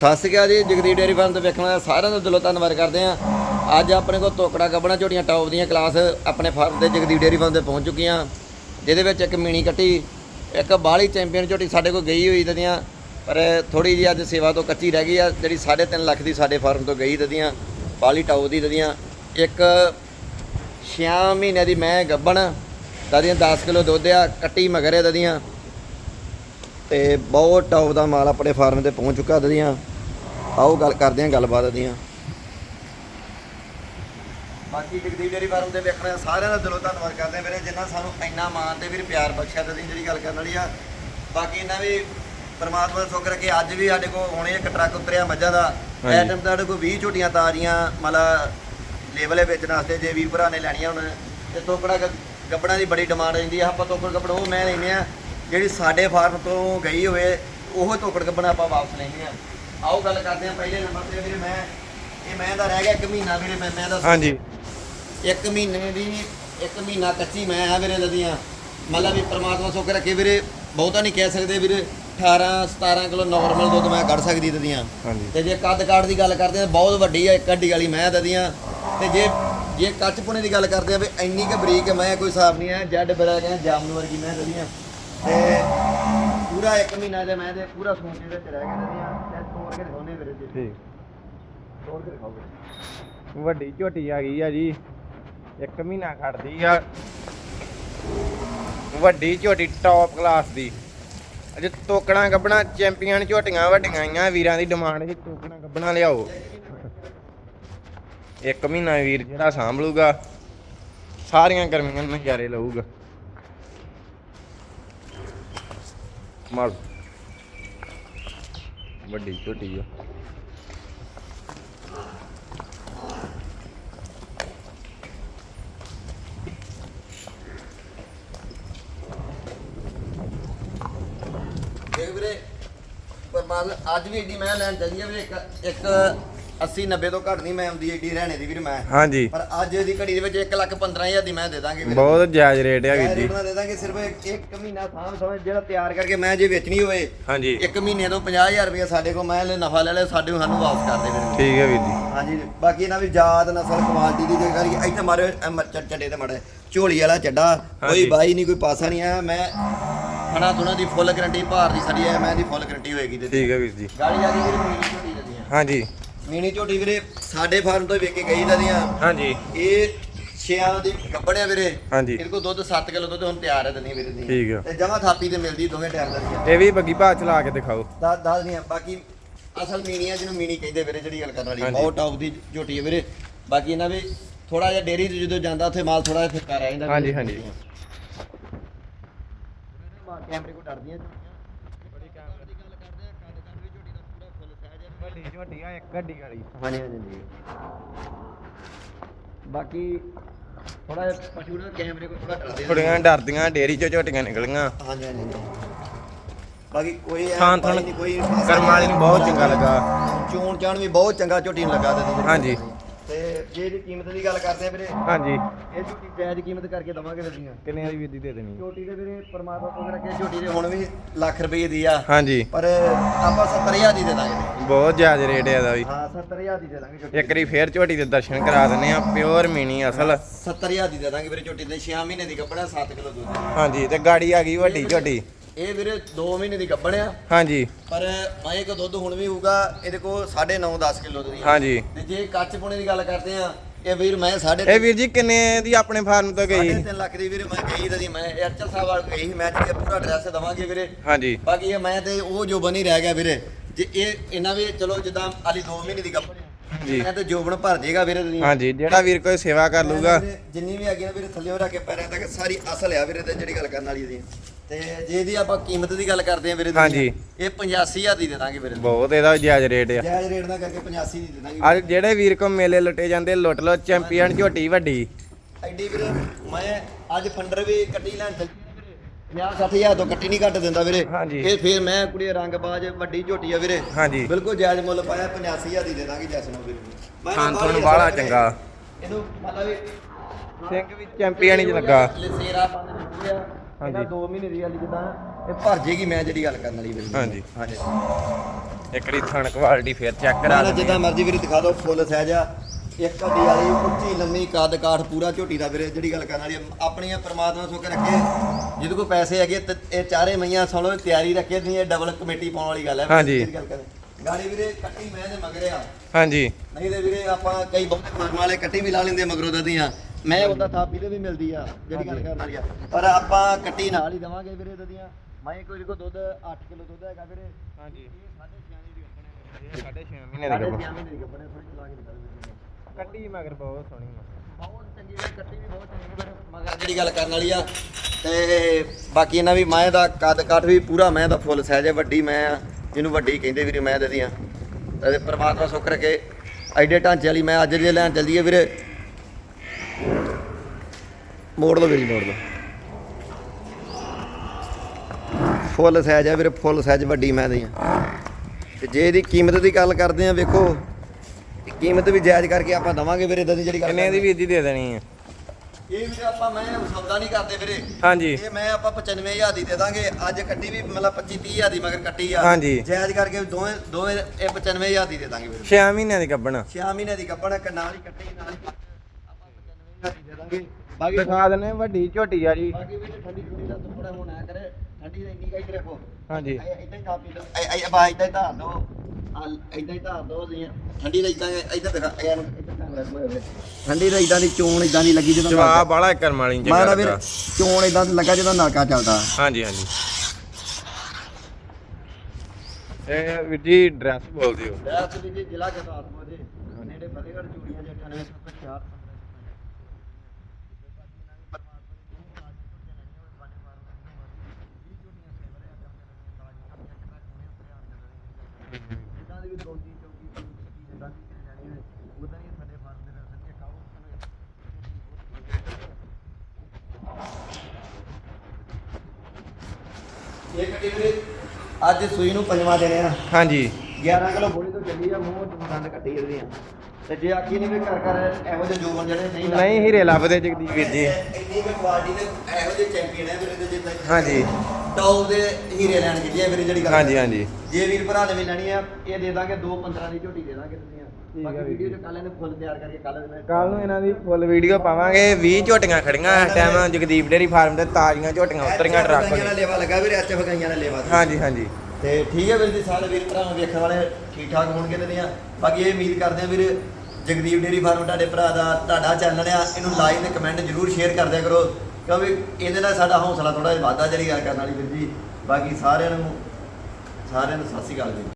ਸਤਿ ਸ਼੍ਰੀ ਅਕਾਲ ਜੀ, Jagdeep dairy farm ਤੋਂ ਵੇਖਣ ਵਾਲੇ ਸਾਰਿਆਂ ਦਾ ਦਿਲੋਂ ਧੰਨਵਾਦ ਕਰਦੇ ਹਾਂ। ਅੱਜ ਆਪਣੇ ਕੋਲ ਤੋਕੜਾ ਗੱਬਣਾ ਝੋਟੀਆਂ ਟੌਪ ਦੀਆਂ ਕਲਾਸ ਆਪਣੇ ਫਾਰਮ ਦੇ ਜਗਦੀਪ ਡੇਅਰੀ ਫਾਰਮ ਤੇ ਪਹੁੰਚ ਚੁੱਕੀਆਂ ਜਿਹਦੇ ਵਿੱਚ ਇੱਕ ਮਿਨੀ ਕੱਟੀ, ਇੱਕ ਬਾਹਲੀ ਚੈਂਪੀਅਨ ਝੋਟੀ ਸਾਡੇ ਕੋਲ ਗਈ ਹੋਈ ਦਦੀਆਂ ਪਰ ਥੋੜੀ ਜਿਹੀ ਅੱਜ ਸੇਵਾ ਤੋਂ ਕੱਚੀ ਰਹਿ ਗਈ ਆ, ਜਿਹੜੀ 3.5 ਲੱਖ ਦੀ ਸਾਡੇ ਫਾਰਮ ਤੋਂ ਗਈ ਦਦੀਆਂ ਬਾਹਲੀ ਟੌਪ ਦੀ ਦਦੀਆਂ ਇੱਕ 6 ਮਹੀਨੇ ਦੀ ਮੈਂ ਗੱਬਣ ਦਦੀਆਂ 10 ਕਿਲੋ ਦੁੱਧ ਆ, ਕੱਟੀ ਮਗਰੇ ਦਦੀਆਂ ਤੇ ਬਹੁਤ ਟੌਪ ਦਾ ਮਾਲ ਆਪਣੇ ਫਾਰਮ ਤੇ ਪਹੁੰਚ ਚੁੱਕਾ ਦਦੀਆਂ ਆਓ ਗੱਲ ਕਰਦੇ ਹਾਂ ਗੱਲਬਾਤ ਦੀਆਂ ਬਾਕੀ ਜਗਦੀਪ ਡੇਰੀ ਫਾਰਮ ਤੇ ਵੇਖਣ ਸਾਰਿਆਂ ਦਾ ਦਿਲੋਂ ਧੰਨਵਾਦ ਕਰਦੇ ਹਾਂ ਵੀਰੇ ਜਿਨ੍ਹਾਂ ਸਾਨੂੰ ਇੰਨਾ ਮਾਣ ਤੇ ਵੀਰ ਪਿਆਰ ਬਖਸ਼ਿਆ ਤੇ ਜਿਹੜੀ ਗੱਲ ਕਰਨ ਵਾਲੀ ਆ। ਬਾਕੀ ਇਹਨਾਂ ਵੀ ਪਰਮਾਤਮਾ ਦਾ ਸ਼ੁਕਰ ਹੈ ਕਿ ਅੱਜ ਵੀ ਸਾਡੇ ਕੋਲ ਹੁਣੇ ਇੱਕ ਟਰੱਕ ਉਤਰਿਆ ਮੱਝਾਂ ਦਾ। ਐਟਮ ਸਾਡੇ ਕੋਲ 20 ਝੋਟੀਆਂ ਤਾਰੀਆਂ ਮਤਲਬ ਲੇਵਲੇ ਵੇਚਣ ਵਾਸਤੇ ਜੇ ਵੀਰ ਭਰਾ ਨੇ ਲੈਣੀਆਂ ਹੁਣ। ਤੇ ਤੋਕੜਾ ਗੱਬੜਾਂ ਦੀ ਬੜੀ ਡਿਮਾਂਡ ਰਹਿੰਦੀ ਆ ਆਪਾਂ ਤੋਕੜ ਗੱਬੜ ਉਹ ਮੈਂ ਲੈਨੇ ਆ ਜਿਹੜੀ ਸਾਡੇ ਫਾਰਮ ਤੋਂ ਗਈ ਹੋਵੇ ਉਹ ਤੋਕੜ ਗੱਬਣਾ ਆਪਾਂ ਵਾਪਸ ਲੈਨੇ ਆ। ਆਓ ਗੱਲ ਕਰਦੇ ਆ ਪਹਿਲੇ ਨੰਬਰ ਤੇ ਵੀਰੇ ਮੈਂ ਇਹ ਮੈਂ ਦਾ ਰਹਿ ਗਿਆ ਇੱਕ ਮਹੀਨਾ ਵੀਰੇ ਮੈਂ ਮੈਂ ਦਾ ਹਾਂਜੀ। ਇੱਕ ਮਹੀਨੇ ਦੀ ਇੱਕ ਮਹੀਨਾ ਕੱਚੀ ਮੈਂ ਆ ਵੀਰੇ ਲਦੀਆਂ ਮਤਲਬ ਵੀ ਪ੍ਰਮਾਤਮਾ ਸੁੱਖ ਰੱਖੇ ਵੀਰੇ ਬਹੁਤਾ ਨਹੀਂ ਕਹਿ ਸਕਦੇ ਵੀਰੇ 18 17 ਕਿਲੋ ਨਾਰਮਲ ਦੁੱਧ ਮੈਂ ਕੱਢ ਸਕਦੀ ਦਦੀਆਂ ਤੇ ਜੇ ਕੱਦ ਕਾੜ ਦੀ ਗੱਲ ਕਰਦੇ ਆ ਬਹੁਤ ਵੱਡੀ ਆ ਇੱਕ ਹੱਡੀ ਵਾਲੀ ਮੈਂ ਦਦੀਆਂ ਤੇ ਜੇ ਜੇ ਕੱਚ ਪੁਣੇ ਦੀ ਗੱਲ ਕਰਦੇ ਆ ਵੀ ਇੰਨੀ ਕੁ ਬਰੀਕ ਮੈਂ ਕੋਈ ਹਿਸਾਬ ਨਹੀਂ ਆ ਜੱਡ ਬੜਾ ਕਹਿੰਦਾ ਜਾਮਨ ਵਰਗੀ ਮੈਂ ਦਦੀਆਂ ਤੇ ਪੂਰਾ ਇੱਕ ਮਹੀਨਾ ਦੇ ਮੈਂ ਤੇ ਪੂਰਾ ਸੂਣ ਦੇ ਵਿੱਚ ਰਹਿ ਗਿਆ ਦਦੀਆਂ ਤੇ ਤੋੜ ਕੇ ਦਿਖਾਉਣੇ ਵੀਰੇ ਜੀ। ਠੀਕ। ਤੋੜ ਕੇ ਦਿਖਾਓਗੇ ਵੱਡੀ ਝੋਟੀ ਆ ਗਈ ਆ ਜੀ। ਇੱਕ ਮਹੀਨਾ ਖੜਦੀ ਆ। ਵੱਡੀ ਝੋਟੀ ਟੌਪ ਕਲਾਸ ਦੀ। ਅਜੇ ਤੋਕਣਾ ਗੱਬਣਾ ਚੈਂਪੀਅਨ ਝੋਟੀਆਂ ਵੱਡੀਆਂ ਆਈਆਂ ਵੀਰਾਂ ਦੀ ਡਿਮਾਂਡ ਸੀ ਤੋਕਣਾ ਗੱਬਣਾ ਲਿਆਓ। ਇੱਕ ਮਹੀਨਾ ਵੀਰ ਜਿਹੜਾ ਸਾਂਭ ਲੂਗਾ ਸਾਰੀਆਂ ਗਰਮੀਆਂ ਦੇ ਨਜ਼ਾਰੇ ਲਊਗਾ। ਮਾਰ ਵੱਡੀ ਝੋਟੀ ਆ। ਦੇਖ ਵੀਰੇ, ਪਰ ਮੰਨ ਅੱਜ ਵੀ ਏਡੀ ਮੈਂ ਲੈਣ ਚੱਲੀ ਆ ਵੀਰੇ। ਇੱਕ ਇੱਕ 80 90 ਤੋਂ ਘੱਟ ਨਹੀਂ ਮੈਂ ਆਉਂਦੀ ਏਡੀ ਰਹਿਣੇ ਦੀ ਵੀਰ ਮੈਂ। ਹਾਂਜੀ। ਪਰ ਅੱਜ ਦੀ ਘੜੀ ਦੇ ਵਿੱਚ 1 ਲੱਖ 15000 ਦੀ ਮੈਂ ਦੇ ਦਾਂਗੇ ਵੀਰੇ। ਬਹੁਤ ਜਾਇਜ਼ ਰੇਟ ਆ ਵੀਰ ਮੈਂ ਜੀ ਨਾਲ ਦੇ ਦਾਂਗੇ ਸਿਰਫ ਇੱਕ- ਇੱਕ ਮਹੀਨਾ ਸਾਂਭ ਸਮਝ ਜਿਹੜਾ ਤਿਆਰ ਕਰਕੇ ਮੈਂ ਜੇ ਵੇਚਣੀ ਹੋਵੇ ਹਾਂਜੀ। ਇੱਕ ਮਹੀਨੇ ਤੋਂ 50000 ਰੁਪਏ ਸਾਡੇ ਕੋਲ ਮੈਂ ਲੈ ਨਫਾ ਲੈ ਲੈ ਸਾਡੇ ਨੂੰ ਸਾਨੂੰ ਵਾਪਸ ਕਰ ਦੇ ਵੀਰੇ। ਠੀਕ ਹੈ ਵੀਰ ਜੀ। ਹਾਂਜੀ ਬਾਕੀ ਇਹਨਾਂ ਵੀ ਜਾਤ ਨਸਲ ਕੁਆਲਿਟੀ ਦੀ ਜੇ ਕਰੀਏ ਇੱਥੇ ਮਾਰੇ ਚੱਡੇ ਤੇ ਮੜੇ ਝੋਲੀ ਵਾਲਾ ਚੱਡਾ ਕੋਈ। ਬਾਈ ਨਹੀਂ ਕੋਈ ਪਾਸਾ ਨਹੀਂ ਆ ਮੈਂ ਹਣਾ ਤੁਣਾ ਦੀ ਫੁੱਲ ਗਰੰਟੀ ਭਾਰ ਦੀ ਸਾਡੀ ਐ ਮੈਂ ਦੀ ਫੁੱਲ ਗਰੰਟੀ ਹੋਏਗੀ ਤੇ। ਠੀਕ ਹੈ ਵੀਰ ਜੀ। ਗਾੜੀ ਆ ਗਈ ਵੀਰੇ ਮੀਨੀ ਝੋਟੀ ਦਦੀਆਂ ਹਾਂਜੀ। ਮੀਨੀ ਝੋਟੀ ਵੀਰੇ ਸਾਡੇ ਫਾਰਮ ਤੋਂ ਹੀ ਵੇਖ ਕੇ ਗਈ ਦਦੀਆਂ ਹਾਂਜੀ। ਇਹ ਛਿਆਂ ਦੀ ਕੱਪੜਿਆ ਵੀਰੇ। ਹਾਂਜੀ। ਇਹਦੇ ਕੋਲ ਦੁੱਧ 7 ਕਿਲੋ ਦੁੱਧ ਹੁਣ ਤਿਆਰ ਹੈ ਦਦੀਆਂ ਵੀਰੇ ਦੀ। ਠੀਕ ਆ। ਤੇ ਜਮਾ ਥਾਪੀ ਤੇ ਮਿਲਦੀ ਦੋਵੇਂ ਟਾਈਮ ਦਦੀਆਂ ਇਹ ਵੀ ਬੱਗੀ ਭਾਅ ਚਲਾ ਕੇ ਦਿਖਾਓ। ਦੱਸ ਦੱਸ ਦੀਆਂ ਬਾਕੀ ਅਸਲ ਮੀਨੀਆਂ ਜਿਹਨੂੰ ਮੀਨੀ ਕਹਿੰਦੇ ਵੀਰੇ ਜਿਹੜੀ ਗੱਲ ਕਰਨ ਵਾਲੀ। ਬਹੁਤ ਟੌਪ ਦੀ ਝੋਟੀ ਹੈ ਵੀਰੇ। ਬਾਕੀ ਇਹਨਾਂ ਵੀ ਥੋੜਾ ਜਿਹਾ ਡੇਰੀ ਤੇ ਜਦੋਂ ਜਾਂਦਾ ਉੱਥੇ ਮਾਲ ਥੋੜਾ ਜਿਹਾ ਫਿੱਕਾ ਰਹਿ ਜਾਂਦਾ ਹਾਂਜੀ, ਹਾਂਜੀ। ਮਾਰ ਕੈਮਰੇ ਕੋ ਡਰਦੀਆਂ। ਝੋਟੀਆਂ ਬੜੀ ਕੈਮਰੇ ਦੀ ਗੱਲ ਕਰਦੇ ਆ ਕੱਦ ਕੱਦ ਵੀ ਝੋਟੀ ਦਾ ਪੂਰਾ ਫੁੱਲ ਸਾਈਜ਼ ਹੈ ਵੱਡੀ ਝੋਟੀ ਆ ਇੱਕ ਗੱਡੀ ਵਾਲੀ। ਹਾਂਜੀ ਹਾਂਜੀ ਜੀ ਬਾਕੀ ਥੋੜਾ ਜਿਹਾ ਪਸ਼ੂ ਨਾ ਕੈਮਰੇ ਕੋ ਥੋੜਾ ਡਰਦੇ ਆ। ਥੋੜੀਆਂ ਡਰਦੀਆਂ ਡੇਰੀ ਚੋਂ ਝੋਟੀਆਂ ਨਿਕਲੀਆਂ। ਹਾਂਜੀ ਹਾਂਜੀ ਬਾਕੀ ਕੋਈ ਐ ਥਾਂ ਕੋਈ ਕਰਮ ਵਾਲੀ ਨੂੰ ਬਹੁਤ ਚੰਗਾ ਲੱਗਾ। ਚੋਣ ਚਾਣ ਵੀ ਬਹੁਤ ਚੰਗਾ ਝੋਟੀ ਨੂੰ ਲੱਗਾ ਤੇ ਹਾਂਜੀ। ਤੇ ਜੇ ਇਹਦੀ ਕੀਮਤ ਦੀ ਗੱਲ ਕਰਦੇ ਆ ਵੀਰੇ ਹਾਂਜੀ। ਇਹ ਝੋਟੀ ਜਾਇਜ਼ ਕੀਮਤ ਕਰਕੇ ਦਵਾਂਗੇ ਵੀਰੇ ਕਿੰਨੇ ਵਾਲੀ ਵੀਰ ਦੀ ਦੇ ਦੇਣੀ ਝੋਟੀ ਦੇ ਵੀਰੇ ਪਰਮਾਤਮਾ ਤੋਂ ਰੱਖੇ ਝੋਟੀ ਦੇ ਹੁਣ ਵੀ ਲੱਖ ਰੁਪਏ ਦੀ ਆ। ਹਾਂਜੀ। ਪਰ ਆਪਾਂ 70000 ਦੀ ਦੇ ਦਾਂਗੇ ਬਹੁਤ ਜਾਇਜ਼ ਰੇਟ ਹੈ ਇਹਦਾ ਵੀ। ਹਾਂ 70000 ਦੀ ਦੇ ਦਾਂਗੇ ਝੋਟੀ ਇੱਕ ਵਾਰੀ ਫੇਰ ਝੋਟੀ ਦੇ ਦਰਸ਼ਨ ਕਰਾ ਦਿੰਨੇ ਆ ਪਿਓਰ ਮੀਨੀ ਅਸਲ। 70000 ਦੀ ਦੇ ਦਾਂਗੇ ਵੀਰੇ ਝੋਟੀ ਦੇ 6 ਮਹੀਨੇ ਦੀ ਕੱਪੜਾ 7 ਕਿਲੋ ਦੁੱਧ। ਹਾਂਜੀ ਤੇ ਗਾੜੀ ਆ ਗਈ ਵੱਡੀ ਝੋਟੀ। ਇਹ ਵੀਰੇ 2 ਮਹੀਨੇ ਦੀ ਕੱਪੜਿਆ ਹਾਂਜੀ। ਪਰ ਮਾਏ ਕੋ ਦੁੱਧ ਹੁਣ ਵੀ ਹੋਊਗਾ ਇਹਦੇ ਕੋਲ 9.5 10 ਕਿਲੋ ਦੀ ਹਾਂਜੀ। ਤੇ ਜੇ ਕੱਚ ਪੁਣੇ ਦੀ ਗੱਲ ਕਰਦੇ ਆ ਇਹ ਵੀਰ ਮੈਂ ਸਾਢੇ ਇਹ ਵੀਰ ਜੀ ਕਿੰਨੇ ਦੀ ਆਪਣੇ ਫਾਰਮ ਤੋਂ ਗਈ? ਸਾਢੇ ਤਿੰਨ ਲੱਖ ਦੀ ਵੀਰੇ ਮੈਂ ਗਈ ਤਾਂ ਦੀ ਮੈਂ ਅਰਚਲ ਸਾਹਿਬ ਵਾਲ ਗਈ ਸੀ, ਮੈਂ ਤੇ ਪੂਰਾ ਐਡਰੈਸ ਦਵਾਂਗੇ ਵੀਰੇ। ਹਾਂਜੀ। ਬਾਕੀ ਇਹ ਮੈਂ ਤੇ ਉਹ ਜੋ ਬਣੀ ਰਹਿ ਗਿਆ ਵੀਰੇ। ਜੇ ਇਹ ਇਹਨਾਂ ਵੀ ਚਲੋ ਜਿੱਦਾਂ ਆਲੀ 2 ਮਹੀਨੇ ਦੀ ਕੱਪੜੇ ਜੀ। ਮੈਂ ਤੇ ਜੋਬਨ ਭਰ ਜੇਗਾ ਵੀਰੇ ਦੀ ਹਾਂਜੀ ਜਿਹੜਾ ਵੀਰ ਕੋਈ ਸੇਵਾ ਕਰ ਲੂਗਾ ਜਿੰਨੀ ਵੀ ਹੈਗੀ ਨਾ ਵੀਰੇ ਥੱਲੇ ਰੱਖ ਕੇ ਪੈਰਾਂ ਤੱਕ ਸਾਰੀ ਅਸਲ ਆ ਵੀਰੇ ਤੇ ਜਿਹੜੀ ਗੱਲ ਕਰਨ ਵਾਲੀ ਇਹਦੀ ਤੇ ਜੇ ਇਹਦੀ ਆਪਾਂ ਕੀਮਤ ਦੀ ਗੱਲ ਕਰਦੇ ਆ ਵੀਰੇ ਦੀ, ਹਾਂਜੀ। ਇਹ 85000 ਦੀ ਦੇ ਦਾਂਗੇ ਵੀਰੇ ਬਹੁਤ ਇਹਦਾ ਜਾਇਜ਼ ਰੇਟ ਆ ਜਾਇਜ਼ ਰੇਟ ਦਾ ਕਰਕੇ 85 ਦੀ ਦੇ ਦਾਂਗੇ ਅੱਜ ਜਿਹੜੇ ਵੀਰ ਕੋ ਮੇਲੇ ਲੁੱਟੇ ਜਾਂਦੇ ਲੁੱਟ ਲੋ ਚੈਂਪੀਅਨ ਝੋਟੀ ਵੱਡੀ ਐਡੀ ਵੀਰੇ ਮੈਂ ਅੱਜ ਫੰਡਰ ਵੀ ਕੱਟੀ ਲੈਣ ਚੱਲੀ ਆ ਵੀਰੇ 50 60000 ਤੋਂ ਕੱਟੀ ਨਹੀਂ ਘੱਟ ਦਿੰਦਾ ਵੀਰੇ ਹਾਂਜੀ। ਇਹ ਫੇਰ ਮੈਂ ਕੁੜੀ ਰੰਗਬਾਜ ਵੱਡੀ ਝੋਟੀ ਆ ਵੀਰੇ ਹਾਂਜੀ। ਬਿਲਕੁਲ ਜਾਇਜ਼ ਮੁੱਲ ਪਾਇਆ 85000 ਦੀ ਦੇ ਦਾਂਗੇ ਜੈਸ ਨੂੰ ਵੀਰੇ ਮੈਂ ਖਾਣ ਨਾ ਥੁਣ ਬਾਹਲੀ ਵਾਲਾ ਵੀਰੇ। ਚੰਗਾ। ਇਹਨੂੰ ਮਤਲਬ ਵੀ ਸਿੰਘ ਵੀ ਚੈਂਪੀਅਨ ਹੀ ਲੱਗਾ ਲਸੇਰਾ ਬੰਦ। ਇਹਨਾਂ 2 ਮਹੀਨੇ ਦੀ ਗੱਲ ਜਿੱਦਾਂ ਇਹ ਭਰ ਜੇਗੀ ਮੈਂ ਜਿਹੜੀ ਗੱਲ ਕਰਨ ਵਾਲੀ ਵੀਰੇ ਹਾਂਜੀ। ਹਾਂਜੀ। ਇੱਕ ਰੀ ਥਣ ਕੁਆਲਿਟੀ ਫੇਰ ਚੈੱਕ ਕਰਾ ਦਿੰਦੇ ਜਿੱਦਾਂ ਮਰਜ਼ੀ ਵੀਰੇ ਦਿਖਾ ਦਿਓ ਫੁੱਲ ਸਾਈਜ਼ ਆ। ਇੱਕ ਅੱਡੀ ਵਾਲੀ ਉੱਚੀ ਲੰਮੀ ਕੱਦ ਕਾਠ ਪੂਰਾ ਝੋਟੀ ਦਾ ਵੀਰੇ ਜਿਹੜੀ ਗੱਲ ਕਰਨ ਵਾਲੀ ਆ। ਆਪਣੀਆਂ ਪ੍ਰਮਾਤਮਾ ਸੁੱਖ ਰੱਖੇ। ਜਿਹਦੇ ਕੋਲ ਪੈਸੇ ਹੈਗੇ ਤੇ ਇਹ ਚਾਰੇ ਮਈਆਂ ਸੁਣ ਲਓ ਤਿਆਰੀ ਰੱਖੇ ਨਹੀਂ ਇਹ ਡਬਲ ਕਮੇਟੀ ਪਾਉਣ ਵਾਲੀ ਗੱਲ ਹੈ। ਹਾਂਜੀ। ਗੱਲ ਕਰੇ। ਗਾੜੀ ਵੀਰੇ ਕੱਟੀ ਮੈਂ ਦੇ ਮਗਰਿਆ। ਹਾਂਜੀ। ਨਹੀਂ ਤੇ ਵੀਰੇ ਆਪਾਂ ਕਈ ਬਹੁਤੇ ਫਾਰਮ ਵਾਲੇ ਕੱਟੀ ਵੀ ਲਾ ਲੈਂਦੇ ਮਗਰੋਂ ਦਦੀਆਂ ਮੈਂ ਉਹਦਾ ਥਾਪੀ ਤੇ ਵੀ ਮਿਲਦੀ ਆ ਜਿਹੜੀ ਗੱਲ ਵਾਲੀ ਆ। ਪਰ ਆਪਾਂ ਕੱਟੀ ਨਾਲ ਹੀ ਦਵਾਂਗੇ ਵੀਰੇ ਦਦੀਆਂ ਮੈਂ ਕੋਈ ਕੋ ਦੁੱਧ 8 ਕਿਲੋ ਦੁੱਧ ਹੈਗਾ ਵੀਰੇ। ਹਾਂਜੀ। ਇਹ 6.5 ਦੀ ਕੱਪਣੇ ਇਹ ਸਾਢੇ ਛੇ ਮਹੀਨੇ ਦੀ ਦੀ ਮਹੀਨੇ ਦੀ ਕੱਪਣੇ ਥੋੜੀ ਚਲਾ ਕੇ ਦਿਖਾ ਦੇ ਵੀਰੇ। ਕੱਟੀ ਮਗਰ ਬਹੁਤ ਸੋਹਣੀ ਆ। ਬਹੁਤ ਚੰਗੀ ਹੈ ਕੱਟੀ ਵੀ ਬਹੁਤ ਚੰਗੀ ਹੈ ਮਗਰ ਜਿਹੜੀ ਗੱਲ ਕਰਨ ਵਾਲੀ ਆ ਤੇ ਬਾਕੀ ਇਹਨਾਂ ਵੀ ਮੈਂ ਦਾ ਕੱਦ ਕਾਠ ਵੀ ਪੂਰਾ ਮੈਂ ਦਾ ਫੁੱਲ ਸਾਈਜ਼ ਹੈ ਵੱਡੀ ਮੈਂ ਆ ਜਿਹਨੂੰ ਵੱਡੀ ਕਹਿੰਦੇ ਵੀਰੇ ਮੈਂ ਦਦੀਆਂ ਤੇ ਪ੍ਰਮਾਤਮਾ ਸੁੱਖ ਰੱਖੇ। ਐਡੇ ਢਾਂਚੇ ਵਾਲੀ ਮੈਂ ਅੱਜ ਜੇ ਲੈਣ ਚੱਲਦੀ ਹੈ ਵੀਰੇ ਮੋੜ ਲਓ ਵੀਰੇ ਮੋੜ ਲਓ। ਫੁੱਲ ਸਾਈਜ਼ ਹੈ ਵੀਰੇ ਫੁੱਲ ਸਾਈਜ਼ ਵੱਡੀ ਮੈਂ ਦੀਆਂ ਤੇ ਜੇ ਇਹਦੀ ਕੀਮਤ ਦੀ ਗੱਲ ਕਰਦੇ ਆ ਵੇਖੋ ਇਹ ਕੀਮਤ ਵੀ ਜਾਇਜ਼ ਕਰਕੇ ਆਪਾਂ ਦਵਾਂਗੇ ਵੀਰੇ ਇਦਾਂ ਦੀ ਜਿਹੜੀ ਗੱਲ ਕਿੰਨੇ ਦੀ ਵੀਰ ਜੀ ਦੇ ਦੇਣੀ ਆ? ਇਹ ਵੀ ਆਪਾਂ ਮੈਂ ਸੌਦਾ ਨਹੀਂ ਕਰਦੇ ਵੀਰੇ। ਹਾਂਜੀ। ਇਹ ਮੈਂ ਆਪਾਂ 95000 ਦੀ ਦੇ ਦਾਂਗੇ। ਅੱਜ ਕੱਟੀ ਵੀ ਮਤਲਬ 25 30000 ਦੀ ਮਗਰ ਕੱਟੀ ਆ। ਹਾਂਜੀ। ਜਾਇਜ਼ ਕਰਕੇ ਦੋਵੇਂ ਦੋਵੇਂ ਇਹ 95000 ਦੀ ਦੇ ਦਾਂਗੇ ਵੀਰੇ। 6 ਮਹੀਨਿਆਂ ਦੀ ਗੱਬਣ 6 ਮਹੀਨੇ ਦੀ ਇੱਕ ਨਾਲ ਹੀ ਕੱਟੀ ਨਾਲ ਹੀ। ਆਪਾਂ 95000 ਦੀ ਦੇ ਦਾਂਗੇ। ਬਾਕੀ ਦਿਖਾ ਦਿੰਨੇ ਵੱਡੀ ਝੋਟੀ ਆ ਜੀ। ਬਾਕੀ ਵੀ ਠੰਡੀ ਠੰਡੀ ਦਾ ਥੋੜਾ ਹੋਣਾ ਕਰੇ ਠੰਡੀ ਦਾ ਇੰਨੀ ਕਾਈ ਰੱਖੋ ਹਾਂਜੀ। ਇਦਾਂ ਹੀ ਕਾਪੀ ਲਓ। ਐ ਐ ਬਾ ਇਦਾਂ ਹੀ ਧਾਰ ਦੋ ਇਦਾਂ ਹੀ ਧਾਰ ਦੋ ਜੀ ਠੰਡੀ ਦਾ ਇਦਾਂ ਇਦਾਂ ਦਿਖਾ। ਠੰਡੀ ਦਾ ਇਦਾਂ ਦੀ ਚੋਣ ਇਦਾਂ ਦੀ ਲੱਗੀ ਜਦੋਂ ਜਵਾਬ ਬਾਲਾ ਕਰਮ ਵਾਲੀ ਮਾਰਾ ਜਗ੍ਹਾ ਵੀਰ ਲੱਗਾ ਚੋਣ ਇਦਾਂ ਲੱਗਾ ਜਦੋਂ ਨਲਕਾ ਚੱਲਦਾ। ਹਾਂਜੀ ਹਾਂਜੀ। ਇਹ ਵੀਰ ਜੀ ਐਡਰੈਸ ਬੋਲ ਦਿਓ ਦੀ ਜੀ ਜ਼ਿਲ੍ਹਾ ਗੁਰਦਾਸਪੁਰ ਜੀ। ਨੇੜੇ ਫਤਿਹਗੜ੍ਹ ਚੂੜੀਆਂ ਜੀ 9804 ਜਿੱਦਾਂ ਦੀ ਵੀ ਦੋਜੀ ਚੌਕੀ ਚੌਕੀ ਜਿੱਦਾਂ ਦੀ ਚੀਜ਼ ਜਾਣੀ ਹੈ ਉਦਾਂ ਹੀ ਸਾਡੇ ਫਾਰਮ ਦੇ ਰਸਮ ਕੇ ਖਾਓ ਇਹ ਕੱਟੀ ਵੀਰੇ ਅੱਜ ਸੂਈ ਨੂੰ ਪੰਜਵਾਂ ਦਿਨ ਆ। ਹਾਂਜੀ। 11 ਕਿਲੋ ਬੋਲੀ ਤੋਂ ਚੱਲੀ ਆ ਮੂੰਹ ਤੋਂ ਦੰਦ ਕੱਟੀ ਇਹਦੇ ਆ। ਤੇ ਜੇ ਆਖੀ ਨਹੀਂ ਵੀ ਘਰ ਘਰ ਇਹੋ ਜਿਹੇ ਜੋਬਨ ਜਿਹੜੇ ਨਹੀਂ ਨਹੀਂ ਹੀਰੇ ਲੱਭਦੇ ਜਗਦੀਪ ਵੀਰ ਜੀ। ਇੰਨੀ ਕੁਆਲਿਟੀ ਦੇ ਇਹੋ ਜਿਹੇ ਚੈਂਪੀਅਨ ਹੈ ਵੀਰੇ ਦੇ ਜਿੱਦਾਂ ਹਾਂਜੀ। ਟੌਪ ਦੇ ਹੀਰੇ ਲੈਣ ਗਏ ਜੇ ਵੀਰੇ ਜਿਹੜੀ ਗੱਲ ਹਾਂਜੀ ਹਾਂਜੀ। ਜੇ ਵੀਰ ਭਰਾ ਨੇ ਵੀ ਲੈਣੀ ਆ ਇਹ ਦੇ ਦਾਂਗੇ 2 15 ਦੀ ਝੋਟੀ ਦੇ ਦਾਂਗੇ ਤੁਸੀਂ ਠੀਕ ਆ ਬਾਕੀ ਵੀਰ ਵੀਡੀਓ ਚ ਕੱਲ ਇਹਨੇ ਫੁੱਲ ਤਿਆਰ ਕਰਕੇ ਕੱਲ ਇਹਨੇ ਕੱਲ ਨੂੰ ਇਹਨਾਂ ਦੀ ਫੁੱਲ ਵੀਡੀਓ ਪਾਵਾਂਗੇ 20 ਝੋਟੀਆਂ ਖੜੀਆਂ ਇਸ ਟਾਈਮ ਜਗਦੀਪ ਡੇਰੀ ਫਾਰਮ ਤੇ ਤਾਜ਼ੀਆਂ ਝੋਟੀਆਂ ਉਤਰੀਆਂ ਟਰੱਕ ਨਾਲ ਨੇ ਲੇਵਾ ਲੱਗਾ ਵੀਰੇ ਐਚ ਫਗਾਈਆਂ ਨਾਲ ਲੇਵਾ। ਹਾਂਜੀ ਹਾਂਜੀ। ਤੇ ਠੀਕ ਹੈ ਵੀਰ ਜੀ ਸਾਰੇ ਵੀਰ ਭਰਾਵਾਂ ਵੇਖਣ ਵਾਲੇ ਠੀਕ ਠਾਕ ਹੋਣਗੇ ਤੇ ਦੀਆਂ। ਬਾਕੀ ਇਹ ਉਮੀਦ ਕਰਦੇ ਆ ਵੀਰ ਜਗਦੀਪ ਡੇਰੀ ਫਾਰਮ ਤੁਹਾਡੇ ਭਰਾ ਦਾ ਤੁਹਾਡਾ ਚੈਨਲ ਆ ਇਹਨੂੰ ਲਾਈਕ ਤੇ ਕਮੈਂਟ ਜ਼ਰੂਰ ਸ਼ੇਅਰ ਕਰ ਦਿਆ ਕਰੋ। ਕਿਉਂਕਿ ਇਹਦੇ ਨਾਲ ਸਾਡਾ ਹੌਸਲਾ ਥੋੜਾ ਜਿਹਾ ਵਾਧਾ ਜਿਹੜੀ ਗੱਲ ਕਰਨ ਵਾਲੀ ਵੀਰ ਜੀ। ਬਾਕੀ ਸਾਰਿਆਂ ਨੂੰ ਸਾਰਿਆਂ ਨੂੰ ਸਤਿ ਸ਼੍ਰੀ ਅਕਾਲ ਜੀ।